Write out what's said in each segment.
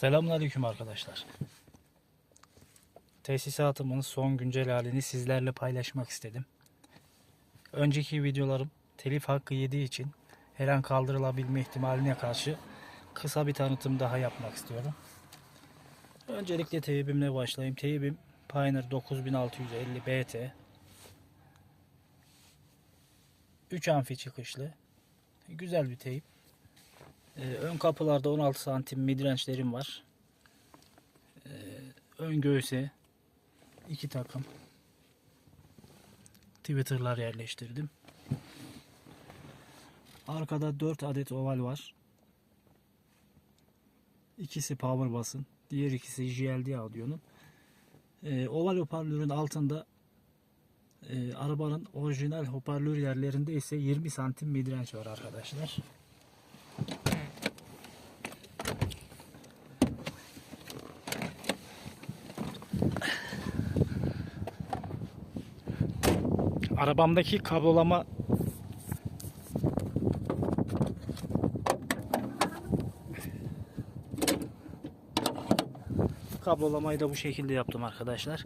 Selamünaleyküm arkadaşlar. Tesisatımın son güncel halini sizlerle paylaşmak istedim. Önceki videolarım telif hakkı yediği için her an kaldırılabilme ihtimaline karşı kısa bir tanıtım daha yapmak istiyorum. Öncelikle teybimle başlayayım. Teybim Pioneer 9650 BT 3 amfi çıkışlı. Güzel bir teyip. Ee, ön kapılarda 16 santim midrange'lerim var. Ee, ön göğüse iki takım Twitter'lar yerleştirdim. Arkada 4 adet oval var. İkisi power basın. Diğer ikisi JLD audio'nun. Ee, oval hoparlörün altında e, arabanın orijinal hoparlör yerlerinde ise 20 santim midrange var arkadaşlar. Arabamdaki kablolama kablolamayı da bu şekilde yaptım arkadaşlar.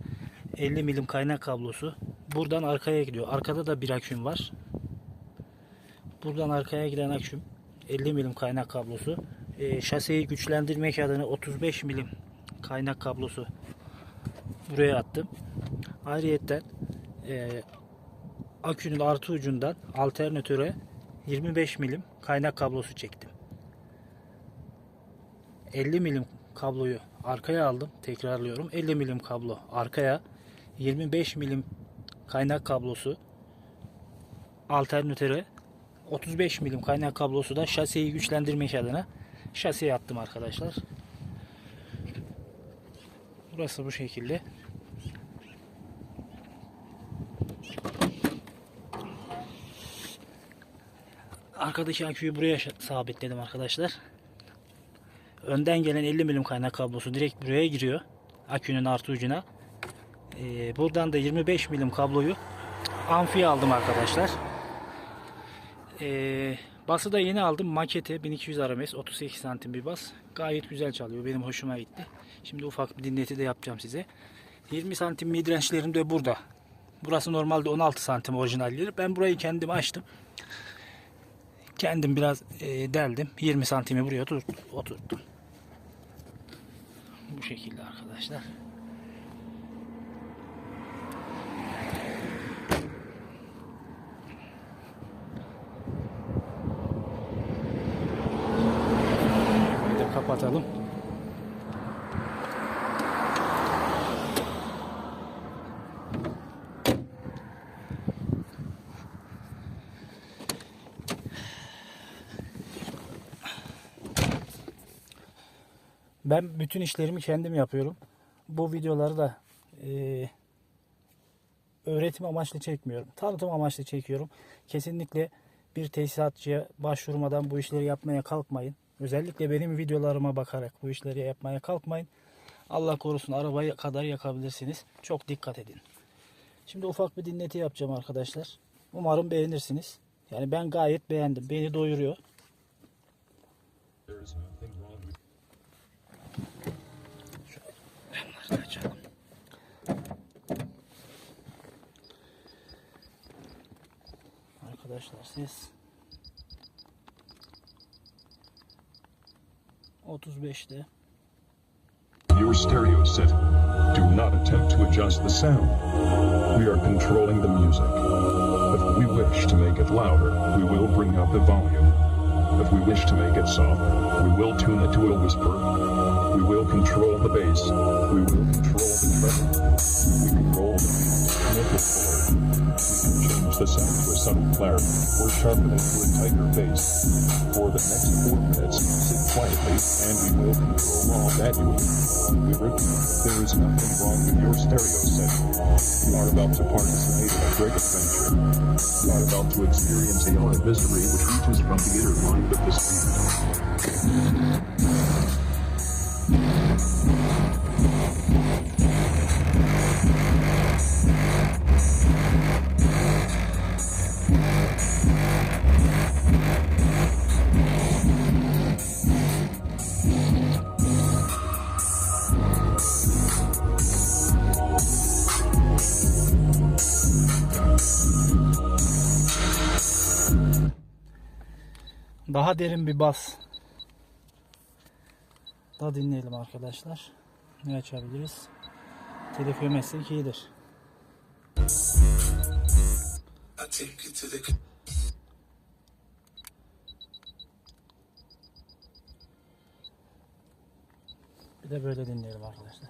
50 milim kaynak kablosu. Buradan arkaya gidiyor. Arkada da bir aküm var. Buradan arkaya giden aküm 50 milim kaynak kablosu. E, şaseyi güçlendirmek adına 35 milim kaynak kablosu buraya attım. Ayrıyetten e, akünün artı ucundan alternatöre 25 milim kaynak kablosu çektim. 50 milim kabloyu arkaya aldım. Tekrarlıyorum. 50 milim kablo arkaya 25 milim kaynak kablosu alternatöre 35 milim kaynak kablosu da şasiyi güçlendirmek adına şasiye attım arkadaşlar. Burası bu şekilde. Arkadaki aküyü buraya sabitledim arkadaşlar. Önden gelen 50 milim kaynak kablosu direkt buraya giriyor. Akünün artı ucuna. Ee, buradan da 25 milim kabloyu amfiye aldım arkadaşlar. Ee, bası da yeni aldım. Makete 1200 RMS 38 santim bir bas. Gayet güzel çalıyor. Benim hoşuma gitti. Şimdi ufak bir dinleti de yapacağım size. 20 santim midrange'lerim de burada. Burası normalde 16 santim orijinalleri. Ben burayı kendim açtım. Kendim biraz e, deldim. 20 santimi buraya tut, oturttum. Bu şekilde arkadaşlar. Kapatalım. Ben bütün işlerimi kendim yapıyorum. Bu videoları da e, öğretim amaçlı çekmiyorum. Tanıtım amaçlı çekiyorum. Kesinlikle bir tesisatçıya başvurmadan bu işleri yapmaya kalkmayın. Özellikle benim videolarıma bakarak bu işleri yapmaya kalkmayın. Allah korusun arabayı kadar yakabilirsiniz. Çok dikkat edin. Şimdi ufak bir dinleti yapacağım arkadaşlar. Umarım beğenirsiniz. Yani ben gayet beğendim. Beni doyuruyor. Arkadaşlar ses 35'te Your stereo set. Do not attempt to adjust the sound. We are controlling the music. If we wish to make it louder, we will bring up the volume. If we wish to make it softer, we will tune it to a whisper. We will control the bass. We will control the treble. We will control the it fuller. We can change the sound to a subtle clarity or sharpen it to a tighter bass. For the next four minutes, sit quietly and we will control all manually. We repeat, there is nothing wrong with your stereo set. You are about to participate in a great adventure. You are about to experience a aura mystery which reaches from the inner mind of the spirit. Daha derin bir bas. Da dinleyelim arkadaşlar. Ne açabiliriz? Telif yemezsek iyidir. Bir de böyle dinleyelim arkadaşlar.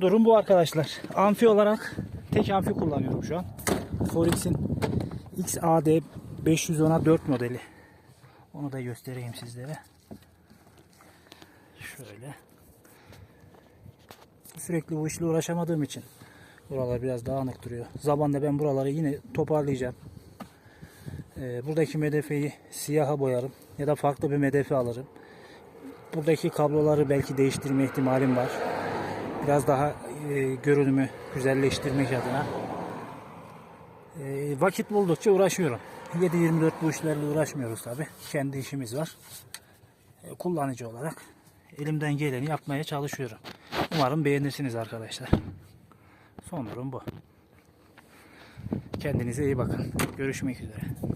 Durum bu arkadaşlar. Amfi olarak tek amfi kullanıyorum şu an. Forix'in XAD 510'a 4 modeli. Onu da göstereyim sizlere. Şöyle. Sürekli bu işle uğraşamadığım için buralar biraz dağınık duruyor. Zamanla ben buraları yine toparlayacağım. Ee, buradaki medefeyi siyaha boyarım ya da farklı bir medefe alırım. Buradaki kabloları belki değiştirme ihtimalim var biraz daha e, görünümü güzelleştirmek adına e, vakit buldukça uğraşıyorum. 7-24 bu işlerle uğraşmıyoruz tabi. Kendi işimiz var. E, kullanıcı olarak elimden geleni yapmaya çalışıyorum. Umarım beğenirsiniz arkadaşlar. Son durum bu. Kendinize iyi bakın. Görüşmek üzere.